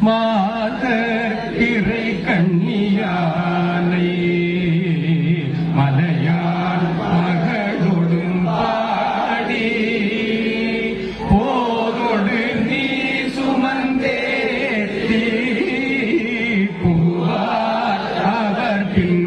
மாத திரை கண்ணியானை மலையான் மகளொடும் பாடி போதொடு நீ சுமந்தேத்தி பூவார் அவர் பின்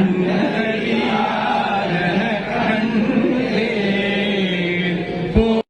and